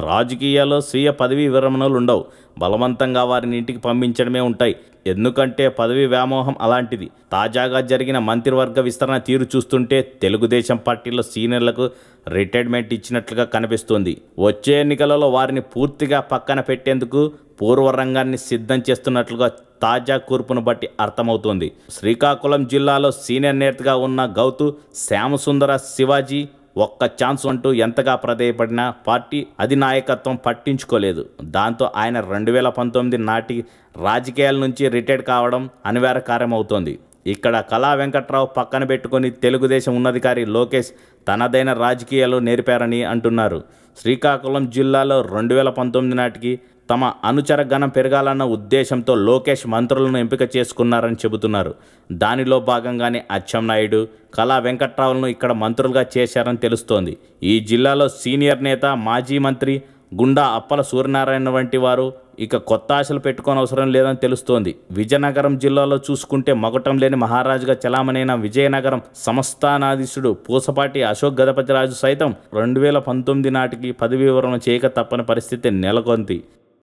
రాజకీయాల్లో స్వీయ పదవీ విరమణలు ఉండవు. బలవంతంగా వారిని ఇంటికి పంపించడమే ఉంటాయి. ఎందుకంటే పదవి వ్యామోహం అలాంటిది. తాజాగా జరిగిన మంత్రివర్గ విస్తరణ తీరు చూస్తుంటే తెలుగుదేశం పార్టీలో సీనియర్లకు రిటైర్మెంట్ ఇచ్చినట్లుగా కనిపిస్తుంది. వచ్చే ఎన్నికలలో వారిని పూర్తిగా పక్కన పెట్టేందుకు పూర్వరంగాన్ని సిద్ధం చేస్తున్నట్లుగా తాజా కూర్పును బట్టి అర్థమవుతోంది. శ్రీకాకుళం జిల్లాలో సీనియర్ నేతగా ఉన్న గౌతు శ్యామసుందర శివాజీ ఒక్క ఛాన్స్ అంటూ ఎంతగా ప్రదేయపడినా పార్టీ అధినాయకత్వం పట్టించుకోలేదు. దాంతో ఆయన రెండు వేల పంతొమ్మిది నాటి రాజకీయాల నుంచి రిటైర్డ్ కావడం అనివార్య కార్యమవుతోంది ఇక్కడ కళా వెంకట్రావు పక్కన పెట్టుకొని తెలుగుదేశం ఉన్నధికారి లోకేష్ తనదైన రాజకీయాలు నేర్పారని అంటున్నారు. శ్రీకాకుళం జిల్లాలో రెండు వేల పంతొమ్మిది నాటికి తమ అనుచర గణం పెరగాలన్న ఉద్దేశంతో లోకేష్ మంత్రులను ఎంపిక చేసుకున్నారని చెబుతున్నారు. దానిలో భాగంగానే అచ్చెన్నాయుడు కళా వెంకట్రావులను ఇక్కడ మంత్రులుగా చేశారని తెలుస్తోంది. ఈ జిల్లాలో సీనియర్ నేత మాజీ మంత్రి గుండా అప్పల సూర్యనారాయణ వంటి వారు ఇక కొత్త ఆశలు పెట్టుకోని అవసరం లేదని తెలుస్తోంది. విజయనగరం జిల్లాలో చూసుకుంటే మగటం లేని మహారాజుగా చలామణైన విజయనగరం సంస్థానాధీశుడు పూసపాటి అశోక్ గజపతిరాజు సైతం రెండు వేల పంతొమ్మిది నాటికి పదవి వివరణ చేయక తప్పని పరిస్థితి నెలకొంది.